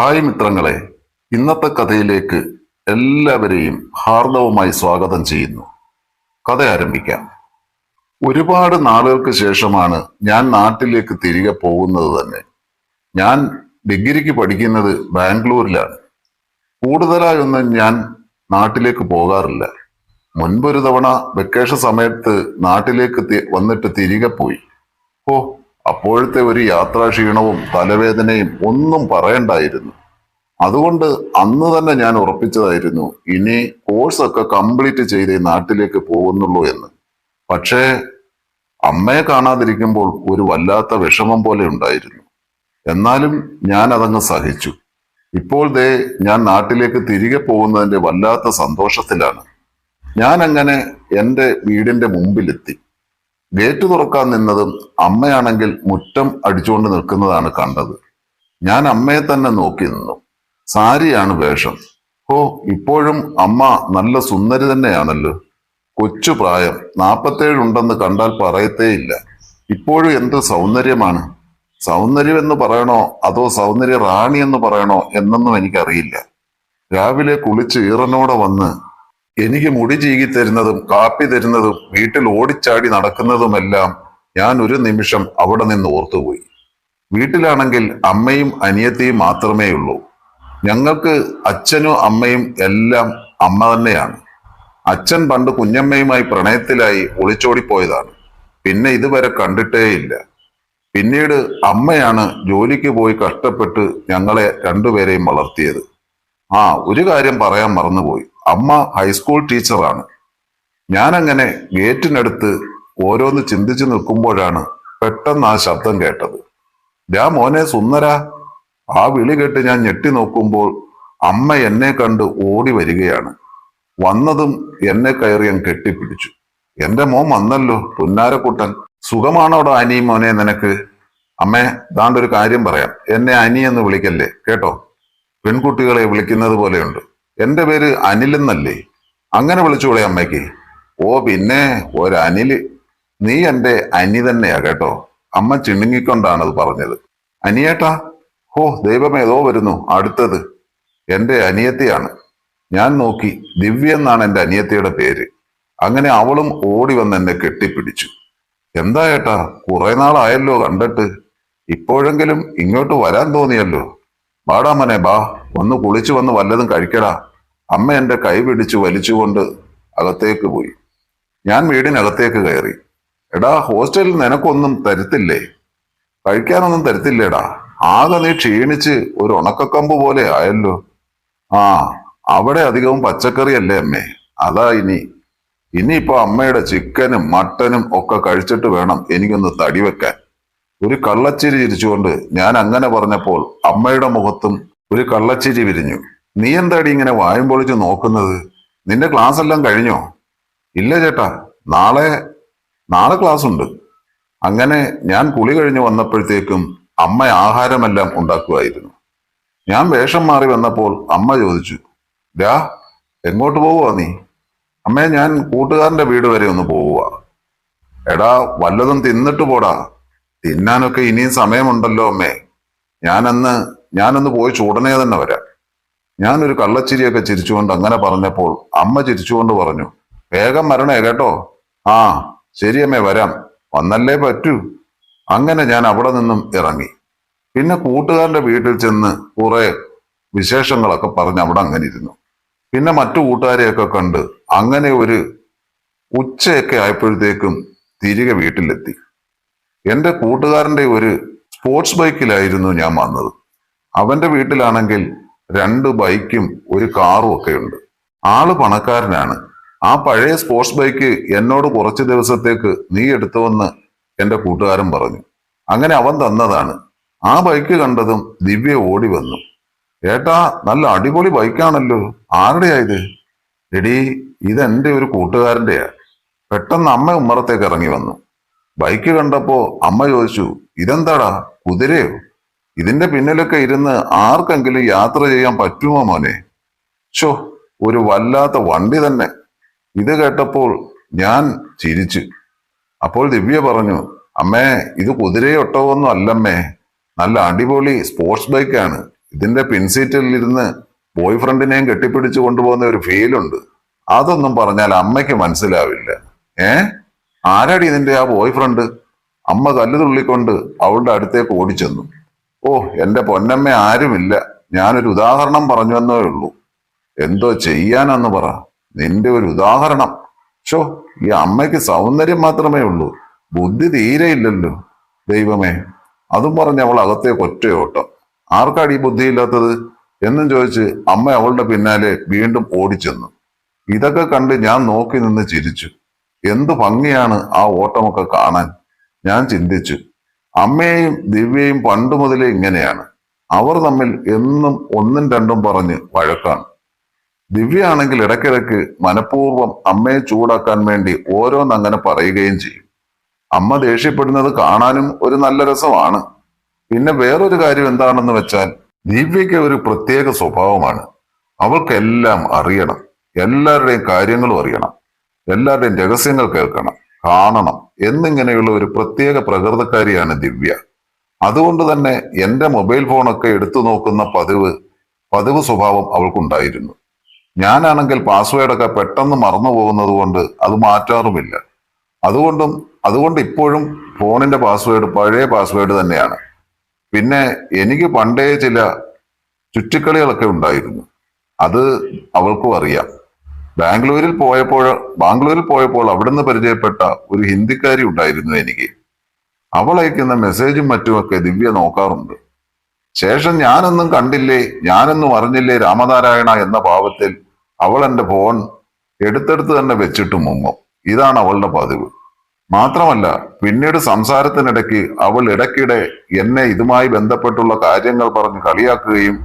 Hi മിത്രങ്ങളെ ഇന്നത്തെ കഥയിലേക്ക് എല്ലാവരെയും ഹാർദവമായി സ്വാഗതം ചെയ്യുന്നു. കഥ ആരംഭിക്കാം. ഒരുപാട് നാളുകൾക്ക് ശേഷമാണ് ഞാൻ നാട്ടിലേക്ക് തിരികെ പോകുന്നത് തന്നെ. ഞാൻ ഡിഗ്രിക്ക് പഠിക്കുന്നത് ബാംഗ്ലൂരിലാണ്. കൂടുതലായൊന്നും ഞാൻ നാട്ടിലേക്ക് പോകാറില്ല. മുൻപൊരു തവണ വെക്കേഷൻ സമയത്ത് നാട്ടിലേക്ക് വന്നിട്ട് തിരികെ പോയി. ഓ അപ്പോഴത്തെ ഒരു യാത്രാക്ഷീണവും തലവേദനയും ഒന്നും പറയണ്ടായിരുന്നു. അതുകൊണ്ട് അന്ന് തന്നെ ഞാൻ ഉറപ്പിച്ചതായിരുന്നു ഇനി കോഴ്സൊക്കെ കംപ്ലീറ്റ് ചെയ്ത് നാട്ടിലേക്ക് പോകുന്നുള്ളൂ എന്ന്. പക്ഷേ അമ്മയെ കാണാതിരിക്കുമ്പോൾ ഒരു വല്ലാത്ത വിഷമം പോലെ ഉണ്ടായിരുന്നു. എന്നാലും ഞാൻ അതങ്ങ് സഹിച്ചു. ഇപ്പോൾ ദേ ഞാൻ നാട്ടിലേക്ക് തിരികെ പോകുന്നതിന്റെ വല്ലാത്ത സന്തോഷത്തിലാണ്. ഞാൻ അങ്ങനെ എന്റെ വീടിന്റെ മുമ്പിലെത്തി. ഗേറ്റ് തുറക്കാൻ നിന്നതും അമ്മയാണെങ്കിൽ മുറ്റം അടിച്ചുകൊണ്ട് നിൽക്കുന്നതാണ് കണ്ടത്. ഞാൻ അമ്മയെ തന്നെ നോക്കി നിന്നു. സാരിയാണ് വേഷം. ഓ ഇപ്പോഴും അമ്മ നല്ല സുന്ദരി തന്നെയാണല്ലോ. കൊച്ചു പ്രായം. നാപ്പത്തേഴ് ഉണ്ടെന്ന് കണ്ടാൽ പറയത്തേയില്ല. ഇപ്പോഴും എന്ത് സൗന്ദര്യമാണ്? സൗന്ദര്യം എന്ന് പറയണോ അതോ സൗന്ദര്യ റാണി എന്ന് പറയണോ എന്നൊന്നും എനിക്കറിയില്ല. രാവിലെ കുളിച്ച് ഈറനോടെ വന്ന് എനിക്ക് മുടി ചീകി തരുന്നതും കാപ്പി തരുന്നതും വീട്ടിൽ ഓടിച്ചാടി നടക്കുന്നതുമെല്ലാം ഞാൻ ഒരു നിമിഷം അവിടെ നിന്ന് ഓർത്തുപോയി. വീട്ടിലാണെങ്കിൽ അമ്മയും അനിയത്തിയും മാത്രമേ ഉള്ളൂ. ഞങ്ങൾക്ക് അച്ഛനും അമ്മയും എല്ലാം അമ്മ തന്നെയാണ്. അച്ഛൻ പണ്ട് കുഞ്ഞമ്മയുമായി പ്രണയത്തിലായി ഒളിച്ചോടിപ്പോയതാണ്. പിന്നെ ഇതുവരെ കണ്ടിട്ടേയില്ല. പിന്നീട് അമ്മയാണ് ജോലിക്ക് പോയി കഷ്ടപ്പെട്ട് ഞങ്ങളെ രണ്ടുപേരെയും വളർത്തിയത്. ആ ഒരു കാര്യം പറയാൻ മറന്നുപോയി. അമ്മ ഹൈസ്കൂൾ ടീച്ചറാണ് ഞാനങ്ങനെ ഗേറ്റിനടുത്ത് ഓരോന്ന് ചിന്തിച്ചു നിൽക്കുമ്പോഴാണ് പെട്ടെന്ന് ആ ശബ്ദം കേട്ടത്. ഡാ മോനെ സുന്ദര ആ വിളി കേട്ട് ഞാൻ ഞെട്ടി നോക്കുമ്പോൾ അമ്മ എന്നെ കണ്ട് ഓടി വരികയാണ്. വന്നതും എന്നെ കയറി ഞാൻ കെട്ടിപ്പിടിച്ചു. എന്റെ മോൻ വന്നല്ലോ പുന്നാരക്കുട്ടൻ. സുഖമാണോടാ അനി മോനെ നിനക്ക്? അമ്മേ ദാണ്ടൊരു കാര്യം പറയാം. എന്നെ അനി എന്ന് വിളിക്കല്ലേ? കേട്ടോ? പെൺകുട്ടികളെ വിളിക്കുന്നത് പോലെയുണ്ട്. എന്റെ പേര് അനിൽ എന്നല്ലേ? അങ്ങനെ വിളിച്ചുകൂടെ അമ്മയ്ക്ക്. ഓ പിന്നെ ഒരനിൽ നീ എന്റെ അനി തന്നെയാ കേട്ടോ. അമ്മ ചിണുങ്ങിക്കൊണ്ടാണ് അത് പറഞ്ഞത്. അനിയേട്ടാ ഓ ദൈവമേ ഏതോ വരുന്നു അടുത്തത്. എന്റെ അനിയത്തിയാണ്. ഞാൻ നോക്കി ദിവ്യ എന്നാണ് എന്റെ അനിയത്തിയുടെ പേര്. അങ്ങനെ അവളും ഓടി വന്ന് എന്നെ കെട്ടിപ്പിടിച്ചു. എന്താ ഏട്ടാ കുറെ നാളായല്ലോ കണ്ടിട്ട്. ഇപ്പോഴെങ്കിലും ഇങ്ങോട്ട് വരാൻ തോന്നിയല്ലോ. വാടാ മനെ ബാ ഒന്ന് കുളിച്ചു വന്ന് വല്ലതും കഴിക്കടാ. അമ്മ എന്റെ കൈ പിടിച്ചു വലിച്ചുകൊണ്ട് അകത്തേക്ക് പോയി. ഞാൻ വീടിനകത്തേക്ക് കയറി. എടാ ഹോസ്റ്റലിൽ നിനക്കൊന്നും തരത്തില്ലേ? കഴിക്കാനൊന്നും തരത്തില്ലേടാ. ആകെ നീ ക്ഷീണിച്ച് ഒരു ഉണക്കക്കമ്പ് പോലെ ആയല്ലോ. ആ അവിടെ അധികവും പച്ചക്കറിയല്ലേ അമ്മേ? അതാ ഇനി. ഇനിയിപ്പോ അമ്മയുടെ ചിക്കനും മട്ടനും ഒക്കെ കഴിച്ചിട്ട് വേണം എനിക്കൊന്ന് തടി വെക്കാൻ. ഒരു കള്ളച്ചിരി ചിരിച്ചുകൊണ്ട് ഞാൻ അങ്ങനെ പറഞ്ഞപ്പോൾ അമ്മയുടെ മുഖത്തും ഒരു കള്ളച്ചിരി വിരിഞ്ഞു. നീ എന്താടി ഇങ്ങനെ വായും പൊളിച്ച് നോക്കുന്നത്? നിന്റെ ക്ലാസ് എല്ലാം കഴിഞ്ഞോ? ഇല്ല ചേട്ടാ നാളെ നാളെ ക്ലാസ് ഉണ്ട് അങ്ങനെ ഞാൻ കുളി കഴിഞ്ഞ് വന്നപ്പോഴത്തേക്കും അമ്മ ആഹാരമെല്ലാം ഉണ്ടാക്കുമായിരുന്നു ഞാൻ വേഷം മാറി വന്നപ്പോൾ അമ്മ ചോദിച്ചു ഡാ എങ്ങോട്ട് പോവുക നീ? അമ്മേ ഞാൻ കൂട്ടുകാരന്റെ വീട് വരെ ഒന്ന് പോവുക എടാ വല്ലതും തിന്നിട്ട് പോടാ. തിന്നാനൊക്കെ ഇനിയും സമയമുണ്ടല്ലോ അമ്മേ. ഞാനന്ന് ഞാനൊന്ന് പോയി ചൂടനെ തന്നെ വരാം. ഞാനൊരു കള്ളച്ചിരിയൊക്കെ ചിരിച്ചുകൊണ്ട് അങ്ങനെ പറഞ്ഞപ്പോൾ അമ്മ ചിരിച്ചുകൊണ്ട് പറഞ്ഞു വേഗം വരണേ കേട്ടോ. ആ ശരിയമ്മേ വരാം. വന്നല്ലേ പറ്റൂ. അങ്ങനെ ഞാൻ അവിടെ നിന്നും ഇറങ്ങി. പിന്നെ കൂട്ടുകാരന്റെ വീട്ടിൽ ചെന്ന് കുറെ വിശേഷങ്ങളൊക്കെ പറഞ്ഞ് അവിടെ അങ്ങനെ ഇരുന്നു. പിന്നെ മറ്റു കൂട്ടുകാരെയൊക്കെ കണ്ട് അങ്ങനെ ഒരു ഉച്ചയൊക്കെ ആയപ്പോഴത്തേക്കും തിരികെ വീട്ടിലെത്തി. എന്റെ കൂട്ടുകാരന്റെ ഒരു സ്പോർട്സ് ബൈക്കിലായിരുന്നു ഞാൻ വന്നത്. അവന്റെ വീട്ടിലാണെങ്കിൽ രണ്ട് ബൈക്കും ഒരു കാറും ഒക്കെ ഉണ്ട്. ആൾ പണക്കാരനാണ്. ആ പഴയ സ്പോർട്സ് ബൈക്ക് എന്നോട് കുറച്ച് ദിവസത്തേക്ക് നീ എടുത്തുവെന്ന് എന്റെ കൂട്ടുകാരൻ പറഞ്ഞു. അങ്ങനെ അവൻ തന്നതാണ്. ആ ബൈക്ക് കണ്ടതും ദിവ്യ ഓടി വന്നു. ഏട്ടാ നല്ല അടിപൊളി ബൈക്കാണല്ലോ ആരുടെയാ ഇത്? എടീ ഇതെന്റെ ഒരു കൂട്ടുകാരന്റെയാ. പെട്ടെന്ന് അമ്മ ഉമ്മറത്തേക്ക് ഇറങ്ങി വന്നു. ബൈക്ക് കണ്ടപ്പോ അമ്മ ചോദിച്ചു ഇതെന്താടാ? കുതിരയോ? ഇതിന്റെ പിന്നിലൊക്കെ ഇരുന്ന് ആർക്കെങ്കിലും യാത്ര ചെയ്യാൻ പറ്റുമോ മോനെ? ഷോ ഒരു വല്ലാത്ത വണ്ടി തന്നെ. ഇത് കേട്ടപ്പോൾ ഞാൻ ചിരിച്ചു. അപ്പോൾ ദിവ്യ പറഞ്ഞു അമ്മേ ഇത് കുതിരയൊട്ടവൊന്നും അല്ലമ്മേ. നല്ല അടിപൊളി സ്പോർട്സ് ബൈക്കാണ് ഇതിന്റെ പിൻസീറ്റിൽ ഇരുന്ന് ബോയ് ഫ്രണ്ടിനെയും കെട്ടിപ്പിടിച്ചു കൊണ്ടുപോകുന്ന ഒരു ഫീലുണ്ട് അതൊന്നും പറഞ്ഞാൽ അമ്മയ്ക്ക് മനസ്സിലാവില്ല. ഏ? ആരാടി നിന്റെ ആ ബോയ് ഫ്രണ്ട് അമ്മ കല്ല് തുള്ളിക്കൊണ്ട് അവളുടെ അടുത്തേക്ക് ഓടിച്ചെന്നു. ഓ എന്റെ പൊന്നമ്മ ആരുമില്ല. ഞാനൊരു ഉദാഹരണം പറഞ്ഞു എന്നേ ഉള്ളൂ. എന്തോ ചെയ്യാനെന്ന് പറ. നിന്റെ ഒരു ഉദാഹരണം. ഷോ ഈ അമ്മയ്ക്ക് സൗന്ദര്യം മാത്രമേ ഉള്ളൂ. ബുദ്ധി തീരെ ഇല്ലല്ലോ. ദൈവമേ അതും പറഞ്ഞ് അവൾ അകത്തേക്ക് ഒറ്റയോട്ടം. ആർക്കാടി ബുദ്ധിയില്ലാത്തത്? എന്നും ചോദിച്ച് അമ്മ അവളുടെ പിന്നാലെ വീണ്ടും ഓടിച്ചെന്നു. ഇതൊക്കെ കണ്ട് ഞാൻ നോക്കി നിന്ന് ചിരിച്ചു. എന്തു ഭംഗിയാണ് ആ ഓട്ടമൊക്കെ കാണാൻ? ഞാൻ ചിന്തിച്ചു. അമ്മയെയും ദിവ്യയും പണ്ടു മുതലേ ഇങ്ങനെയാണ്. അവർ തമ്മിൽ എന്നും ഒന്നും രണ്ടും പറഞ്ഞ് വഴക്കാണ്. ദിവ്യയാണെങ്കിൽ ഇടയ്ക്കിടയ്ക്ക് മനഃപൂർവം അമ്മയെ ചൂടാക്കാൻ വേണ്ടി ഓരോന്നങ്ങനെ പറയുകയും ചെയ്യും. അമ്മ ദേഷ്യപ്പെടുന്നത് കാണാനും ഒരു നല്ല രസമാണ്. പിന്നെ വേറൊരു കാര്യം എന്താണെന്ന് വെച്ചാൽ ദിവ്യയ്ക്ക് ഒരു പ്രത്യേക സ്വഭാവമാണ്. അവൾക്കെല്ലാം അറിയണം. എല്ലാവരുടെയും കാര്യങ്ങളും അറിയണം. എല്ലാവരുടെയും രഹസ്യങ്ങൾ കേൾക്കണം കാണണം എന്നിങ്ങനെയുള്ള ഒരു പ്രത്യേക പ്രകൃതക്കാരിയാണ് ദിവ്യ. അതുകൊണ്ട് തന്നെ എന്റെ മൊബൈൽ ഫോണൊക്കെ എടുത്തു നോക്കുന്ന പതിവ് പതിവ് സ്വഭാവം അവൾക്കുണ്ടായിരുന്നു. ഞാനാണെങ്കിൽ പാസ്വേഡൊക്കെ പെട്ടെന്ന് മറന്നു പോകുന്നത് കൊണ്ട് അത് മാറ്റാറുമില്ല. അതുകൊണ്ടും അതുകൊണ്ട് ഇപ്പോഴും ഫോണിന്റെ പാസ്വേഡ് പഴയ പാസ്വേഡ് തന്നെയാണ്. പിന്നെ എനിക്ക് പണ്ടേ ചില ചുറ്റിക്കളികളൊക്കെ ഉണ്ടായിരുന്നു. അത് അവൾക്കും അറിയാം. ബാംഗ്ലൂരിൽ പോയപ്പോൾ ബാംഗ്ലൂരിൽ പോയപ്പോൾ അവിടുന്ന് പരിചയപ്പെട്ട ഒരു ഹിന്ദിക്കാരി ഉണ്ടായിരുന്നു എനിക്ക്. അവൾ അയക്കുന്ന മെസ്സേജും മറ്റുമൊക്കെ ദിവ്യ നോക്കാറുണ്ട്. ശേഷം ഞാനൊന്നും കണ്ടില്ലേ ഞാനൊന്നും അറിഞ്ഞില്ലേ രാമനാരായണ എന്ന ഭാവത്തിൽ അവൾ എന്റെ ഫോൺ എടുത്തെടുത്ത് തന്നെ വെച്ചിട്ട് മുങ്ങും. ഇതാണ് അവളുടെ പതിവ്. മാത്രമല്ല പിന്നീട് സംസാരത്തിനിടയ്ക്ക് അവൾ ഇടയ്ക്കിടെ എന്നെ ഇതുമായി ബന്ധപ്പെട്ടുള്ള കാര്യങ്ങൾ പറഞ്ഞ് കളിയാക്കുകയും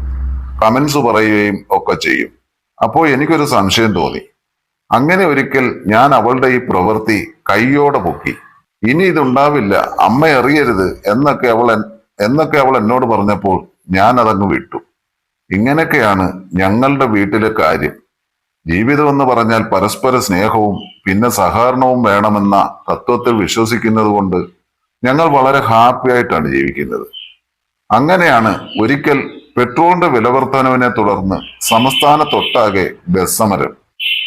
കമൻസ് പറയുകയും ഒക്കെ ചെയ്യും. അപ്പോൾ എനിക്കൊരു സംശയം തോന്നി. അങ്ങനെ ഒരിക്കൽ ഞാൻ അവളുടെ ഈ പ്രവൃത്തി കൈയോടെ പൊക്കി. ഇനി ഇതുണ്ടാവില്ല അമ്മ എറിയരുത് എന്നൊക്കെ അവൾ എന്നൊക്കെ അവൾ എന്നോട് പറഞ്ഞപ്പോൾ ഞാൻ അതങ്ങ് വിട്ടു. ഇങ്ങനെയൊക്കെയാണ് ഞങ്ങളുടെ വീട്ടിലെ കാര്യം. ജീവിതം എന്ന് പറഞ്ഞാൽ പരസ്പര സ്നേഹവും പിന്നെ സഹകരണവും വേണമെന്ന തത്വത്തിൽ വിശ്വസിക്കുന്നത് കൊണ്ട് ഞങ്ങൾ വളരെ ഹാപ്പി ആയിട്ടാണ് ജീവിക്കുന്നത്. അങ്ങനെയാണ് ഒരിക്കൽ പെട്രോളിന്റെ വിലവർദ്ധനവിനെ തുടർന്ന് സംസ്ഥാനത്തൊട്ടാകെ ബസ് സമരം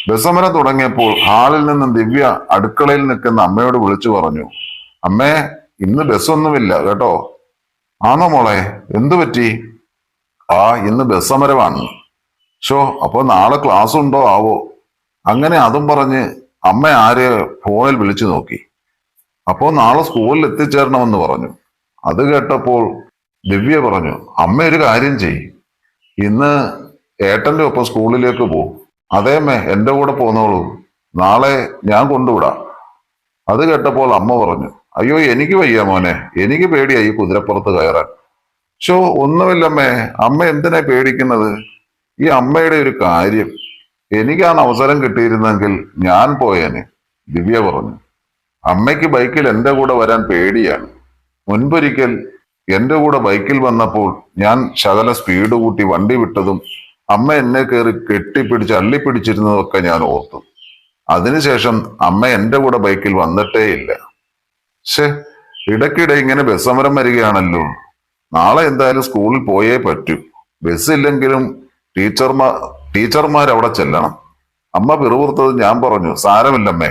ബസ് സമരം തുടങ്ങിയപ്പോൾ ഹാളിൽ നിന്ന് ദിവ്യ അടുക്കളയിൽ നിൽക്കുന്ന അമ്മയോട് വിളിച്ചു പറഞ്ഞു അമ്മേ ഇന്ന് ബസ്സൊന്നുമില്ല കേട്ടോ. ആണോ മോളെ എന്തു പറ്റി? ആ ഇന്ന് ബസ് സമരമാണ് ഷോ അപ്പൊ നാളെ ക്ലാസ് ഉണ്ടോ ആവോ. അങ്ങനെ അതും പറഞ്ഞ് അമ്മ ആരെ ഫോണിൽ വിളിച്ചു നോക്കി. അപ്പോൾ നാളെ സ്കൂളിൽ എത്തിച്ചേരണമെന്ന് പറഞ്ഞു. അത് കേട്ടപ്പോൾ ദിവ്യ പറഞ്ഞു അമ്മ ഒരു കാര്യം ചെയ് ഇന്ന് ഏട്ടന്റെ ഒപ്പം സ്കൂളിലേക്ക് പോകും അതേമ്മേ എന്റെ കൂടെ പോന്നോളൂ. നാളെ ഞാൻ കൊണ്ടുവിടാം. അത് കേട്ടപ്പോൾ അമ്മ പറഞ്ഞു അയ്യോ എനിക്ക് വയ്യ മോനെ. എനിക്ക് പേടിയായി കുതിരപ്പുറത്ത് കയറാൻ. ഷോ ഒന്നുമില്ലമ്മേ. അമ്മ എന്തിനാ പേടിക്കുന്നത്? ഈ അമ്മയുടെ ഒരു കാര്യം. എനിക്കാണ് അവസരം കിട്ടിയിരുന്നെങ്കിൽ ഞാൻ പോയേനെ. ദിവ്യ പറഞ്ഞു അമ്മയ്ക്ക് ബൈക്കിൽ എന്റെ കൂടെ വരാൻ പേടിയാണ്. മുൻപൊരിക്കൽ എന്റെ കൂടെ ബൈക്കിൽ വന്നപ്പോൾ ഞാൻ ശകല സ്പീഡ് കൂട്ടി വണ്ടി വിട്ടതും അമ്മ എന്നെ കയറി കെട്ടിപ്പിടിച്ച് അള്ളിപ്പിടിച്ചിരുന്നതൊക്കെ ഞാൻ ഓർത്തു. അതിനുശേഷം അമ്മ എന്റെ കൂടെ ബൈക്കിൽ വന്നിട്ടേ ഇല്ല. ഷേ ഇടയ്ക്കിടെ ഇങ്ങനെ ബസ് സമരം വരികയാണല്ലോ. നാളെ എന്തായാലും സ്കൂളിൽ പോയേ പറ്റൂ. ബസ് ഇല്ലെങ്കിലും ടീച്ചർമാർ ടീച്ചർമാർ അവിടെ ചെല്ലണം. അമ്മ പിറുപുറത്തത് ഞാൻ പറഞ്ഞു സാരമില്ലമ്മേ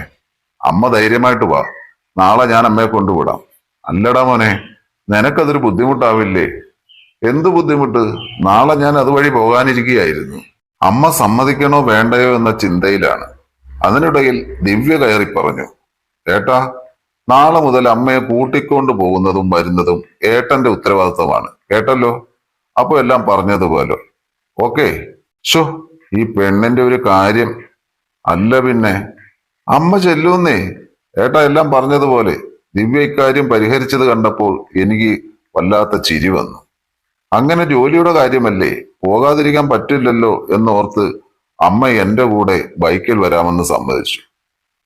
അമ്മ ധൈര്യമായിട്ട് വാ. നാളെ ഞാൻ അമ്മയെ കൊണ്ടുവിടാം. അല്ലടാ മോനെ നിനക്കതൊരു ബുദ്ധിമുട്ടാവില്ലേ? എന്ത് ബുദ്ധിമുട്ട്? നാളെ ഞാൻ അതുവഴി പോകാനിരിക്കുകയായിരുന്നു. അമ്മ സമ്മതിക്കണോ വേണ്ടയോ എന്ന ചിന്തയിലാണ്. അതിനിടയിൽ ദിവ്യ കയറി പറഞ്ഞു ഏട്ടാ നാളെ മുതൽ അമ്മയെ കൂട്ടിക്കൊണ്ട് പോകുന്നതും വരുന്നതും ഏട്ടന്റെ ഉത്തരവാദിത്തമാണ് കേട്ടല്ലോ? അപ്പൊ എല്ലാം പറഞ്ഞതുപോലെ. ഓക്കെ. ഷോ ഈ പെണ്ണിന്റെ ഒരു കാര്യം അല്ല പിന്നെ. അമ്മ ചെല്ലുന്നേ. ഏട്ടാ എല്ലാം പറഞ്ഞതുപോലെ. ദിവ്യ ഇക്കാര്യം പരിഹരിച്ചത് കണ്ടപ്പോൾ എനിക്ക് വല്ലാത്ത ചിരി വന്നു. അങ്ങനെ ജോലിയുടെ കാര്യമല്ലേ? പോകാതിരിക്കാൻ പറ്റില്ലല്ലോ എന്നോർത്ത് അമ്മ എന്റെ കൂടെ ബൈക്കിൽ വരാമെന്ന് സമ്മതിച്ചു.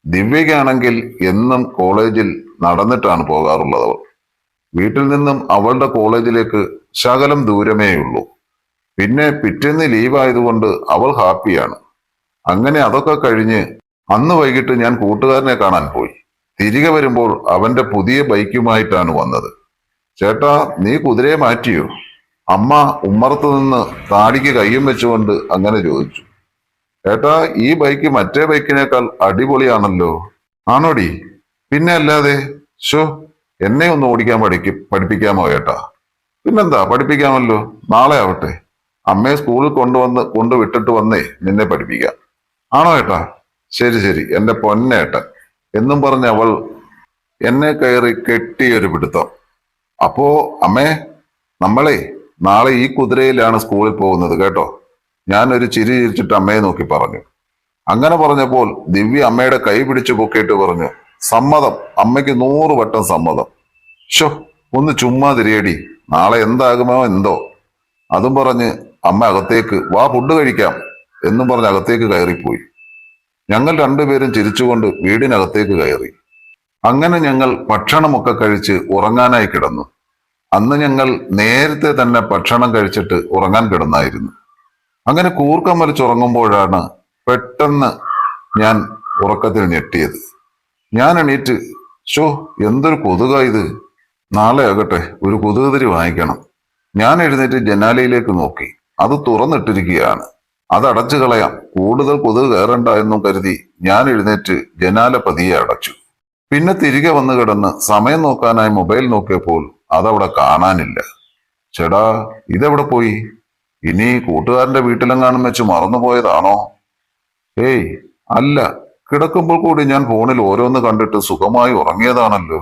ദിവ്യയ്ക്കാണെങ്കിൽ എന്നും കോളേജിൽ നടന്നിട്ടാണ് പോകാറുള്ളത് വീട്ടിൽ നിന്നും അവളുടെ കോളേജിലേക്ക് ശകലം ദൂരമേ ഉള്ളൂ. പിന്നെ പിറ്റേന്ന് ലീവായതുകൊണ്ട് അവൾ ഹാപ്പിയാണ് അങ്ങനെ അതൊക്കെ കഴിഞ്ഞ് അന്ന് വൈകിട്ട് ഞാൻ കൂട്ടുകാരനെ കാണാൻ പോയി. തിരികെ വരുമ്പോൾ അവന്റെ പുതിയ ബൈക്കുമായിട്ടാണ് വന്നത്. ചേട്ടാ നീ കുതിരയെ മാറ്റിയോ? അമ്മ ഉമ്മറത്ത് നിന്ന് താടിക്ക് കയ്യും വെച്ചുകൊണ്ട് അങ്ങനെ ചോദിച്ചു. ചേട്ടാ ഈ ബൈക്ക് മറ്റേ ബൈക്കിനേക്കാൾ അടിപൊളിയാണല്ലോ. ആണോടി? പിന്നെ അല്ലാതെ? ഷോ എന്നെ ഒന്ന് ഓടിക്കാൻ പഠിക്കും പഠിപ്പിക്കാമോ ചേട്ടാ? പിന്നെന്താ പഠിപ്പിക്കാമല്ലോ. നാളെ ആവട്ടെ. അമ്മയെ സ്കൂളിൽ കൊണ്ടുവന്ന് കൊണ്ടുവിട്ടിട്ട് വന്നേ നിന്നെ പഠിപ്പിക്കാം. ആണോ ഏട്ടാ ശരി ശരി. എന്റെ പൊന്നേട്ടൻ. എന്നും പറഞ്ഞ് അവൾ എന്നെ കയറി കെട്ടിയൊരു പിടുത്തം. അപ്പോ അമ്മേ നമ്മളെ നാളെ ഈ കുതിരയിലാണ് സ്കൂളിൽ പോകുന്നത് കേട്ടോ. ഞാൻ ഒരു ചിരി ചിരിച്ചിട്ട് അമ്മയെ നോക്കി പറഞ്ഞു. അങ്ങനെ പറഞ്ഞപ്പോൾ ദിവ്യ അമ്മയുടെ കൈ പിടിച്ചു പൊക്കിയിട്ട് പറഞ്ഞു സമ്മതം. അമ്മയ്ക്ക് നൂറ് വട്ടം സമ്മതം. ഷോ ഒന്ന് ചുമ്മാ തിരിയടി. നാളെ എന്താകുമോ എന്തോ. അതും പറഞ്ഞ് അമ്മ അകത്തേക്ക് വാ ഫുഡ് കഴിക്കാം. എന്നും പറഞ്ഞ് അകത്തേക്ക് കയറിപ്പോയി. ഞങ്ങൾ രണ്ടുപേരും ചിരിച്ചുകൊണ്ട് വീടിനകത്തേക്ക് കയറി. അങ്ങനെ ഞങ്ങൾ ഭക്ഷണമൊക്കെ കഴിച്ച് ഉറങ്ങാനായി കിടന്നു. അന്ന് ഞങ്ങൾ നേരത്തെ തന്നെ ഭക്ഷണം കഴിച്ചിട്ട് ഉറങ്ങാൻ കിടന്നായിരുന്നു. അങ്ങനെ കൂർക്കം വലിച്ചുറങ്ങുമ്പോഴാണ് പെട്ടെന്ന് ഞാൻ ഉറക്കത്തിൽ ഞെട്ടിയത്. ഞാൻ എണീറ്റ് ഷോ എന്തൊരു കൊതുക ഇത്? നാളെ ആകട്ടെ ഒരു കൊതുകുതിരി വാങ്ങിക്കണം. ഞാൻ എഴുന്നേറ്റ് ജനാലയിലേക്ക് നോക്കി. അത് തുറന്നിട്ടിരിക്കുകയാണ്. അത് അടച്ചു കളയാം. കൂടുതൽ കൊതുക് കയറണ്ട എന്നും കരുതി ഞാൻ എഴുന്നേറ്റ് ജനാല പതിയെ അടച്ചു. പിന്നെ തിരികെ വന്ന് കിടന്ന് സമയം നോക്കാനായി മൊബൈൽ നോക്കിയപ്പോൾ അതവിടെ കാണാനില്ല. ചേടാ ഇതെവിടെ പോയി? ഇനി കൂട്ടുകാരന്റെ വീട്ടിലെങ്ങാനും വെച്ച് മറന്നുപോയതാണോ? ഏയ് അല്ല കിടക്കുമ്പോൾ കൂടി ഞാൻ ഫോണിൽ ഓരോന്ന് കണ്ടിട്ട് സുഖമായി ഉറങ്ങിയതാണല്ലോ.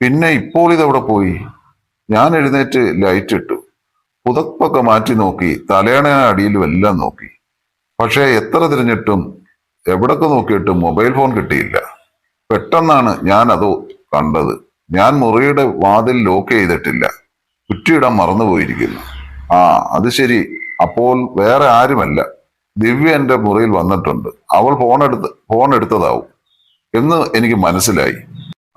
പിന്നെ ഇപ്പോൾ ഇതെവിടെ പോയി? ഞാൻ എഴുന്നേറ്റ് ലൈറ്റ് ഇട്ടു പുതപ്പൊക്കെ മാറ്റി നോക്കി തലയണ അടിയിലും എല്ലാം നോക്കി. പക്ഷേ എത്ര തിരഞ്ഞിട്ടും എവിടൊക്കെ നോക്കിയിട്ടും മൊബൈൽ ഫോൺ കിട്ടിയില്ല. പെട്ടെന്നാണ് ഞാൻ അത് കണ്ടത്. ഞാൻ മുറിയുടെ വാതിൽ ലോക്ക് ചെയ്തിട്ടില്ല. കുറ്റിയിടാൻ മറന്നുപോയിരിക്കുന്നു. ആ അത് ശരി. അപ്പോൾ വേറെ ആരുമല്ല. ദിവ്യ എന്റെ മുറിയിൽ വന്നിട്ടുണ്ട്. അവൾ ഫോൺ എടുത്ത് ഫോൺ എടുത്തതാവും. എന്ന് എനിക്ക് മനസ്സിലായി.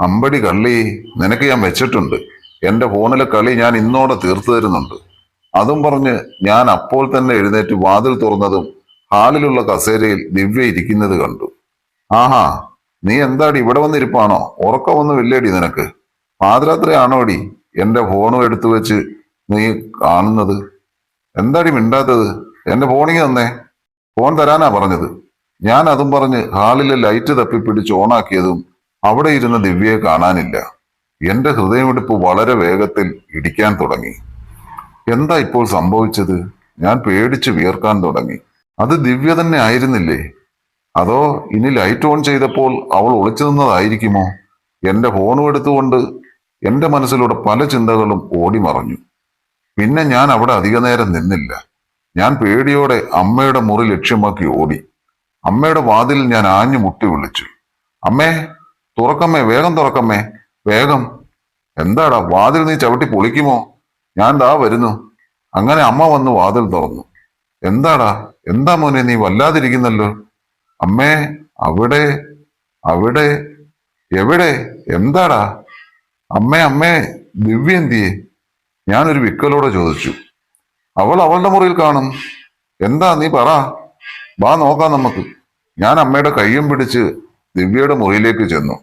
അമ്പടി കള്ളി നിനക്ക് ഞാൻ വെച്ചിട്ടുണ്ട്. എന്റെ ഫോണിലെ കളി ഞാൻ ഇന്നോടെ തീർത്തു തരുന്നുണ്ട്. അതും പറഞ്ഞ് ഞാൻ അപ്പോൾ തന്നെ എഴുന്നേറ്റ് വാതിൽ തുറന്നതും ഹാളിലുള്ള കസേരയിൽ ദിവ്യ ഇരിക്കുന്നത് കണ്ടു. ആഹാ നീ എന്താടി ഇവിടെ വന്നിരിപ്പാണോ? ഉറക്കമൊന്നും ഇല്ലേടി നിനക്ക്. പാതിരാത്രയാണോടി എന്റെ ഫോണും എടുത്തു വെച്ച് നീ കാണുന്നത്? എന്താടി മിണ്ടാത്തത്? എന്റെ ഫോണിങ് തന്നേ. ഫോൺ തരാനാ പറഞ്ഞത്. ഞാൻ അതും പറഞ്ഞ് ഹാളിലെ ലൈറ്റ് തപ്പിപ്പിടിച്ച് ഓണാക്കിയതും അവിടെ ഇരുന്ന ദിവ്യയെ കാണാനില്ല. എന്റെ ഹൃദയമിടിപ്പ് വളരെ വേഗത്തിൽ ഇടിക്കാൻ തുടങ്ങി. എന്താ ഇപ്പോൾ സംഭവിച്ചത്? ഞാൻ പേടിച്ച് വിയർക്കാൻ തുടങ്ങി. അത് ദിവ്യ തന്നെ ആയിരുന്നില്ലേ? അതോ ഇനി ലൈറ്റ് ഓൺ ചെയ്തപ്പോൾ അവൾ ഒളിച്ചു നിന്നതായിരിക്കുമോ? എന്റെ ഫോണും എടുത്തുകൊണ്ട് എന്റെ മനസ്സിലൂടെ പല ചിന്തകളും ഓടി മറഞ്ഞു. പിന്നെ ഞാൻ അവിടെ അധിക നേരം നിന്നില്ല. ഞാൻ പേടിയോടെ അമ്മയുടെ മുറി ലക്ഷ്യമാക്കി ഓടി. അമ്മയുടെ വാതിൽ ഞാൻ ആഞ്ഞു മുട്ടി വിളിച്ചു. അമ്മേ തുറക്കമ്മേ വേഗം തുറക്കമ്മേ വേഗം. എന്താടാ വാതിൽ നീ ചവിട്ടി പൊളിക്കുമോ? ഞാൻ ദാ വരുന്നു. അങ്ങനെ അമ്മ വന്ന് വാതിൽ തുറന്നു. എന്താടാ? എന്താ മോനെ നീ വല്ലാതിരിക്കുന്നല്ലോ? അമ്മേ അവിടെ അവിടെ എവിടെ? എന്താടാ? അമ്മേ അമ്മേ ദിവ്യ എന്തിയെ? ഞാനൊരു വിക്കലോടെ ചോദിച്ചു. അവൾ അവളുടെ മുറിയിൽ കാണും. എന്താ നീ പറ. വാ നോക്കാം നമുക്ക്. ഞാൻ അമ്മയുടെ കയ്യും പിടിച്ച് ദിവ്യയുടെ മുറിയിലേക്ക് ചെന്നു.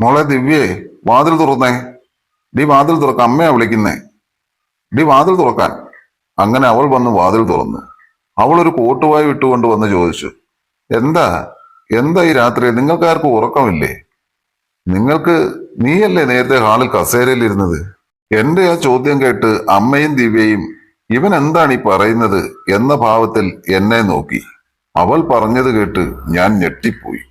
മോളെ ദിവ്യേ വാതിൽ തുറന്നേ. നീ വാതിൽ തുറക്ക. അമ്മയാ വിളിക്കുന്നേ. ഡി വാതിൽ തുറക്കാൻ. അങ്ങനെ അവൾ വന്ന് വാതിൽ തുറന്നു. അവൾ ഒരു കോട്ടുവായി ഇട്ടുകൊണ്ട് വന്ന് ചോദിച്ചു എന്താ? എന്താ ഈ രാത്രി നിങ്ങൾക്കാർക്കും ഉറക്കമില്ലേ? നിങ്ങൾക്ക് നീയല്ലേ നേരത്തെ ഹാളിൽ കസേരയിൽ ഇരുന്നത്? എന്റെ ആ ചോദ്യം കേട്ട് അമ്മയും ദിവ്യയും ഇവൻ എന്താണ് ഈ പറയുന്നത്? എന്ന ഭാവത്തിൽ എന്നെ നോക്കി. അവൾ പറഞ്ഞത് കേട്ട് ഞാൻ ഞെട്ടിപ്പോയി.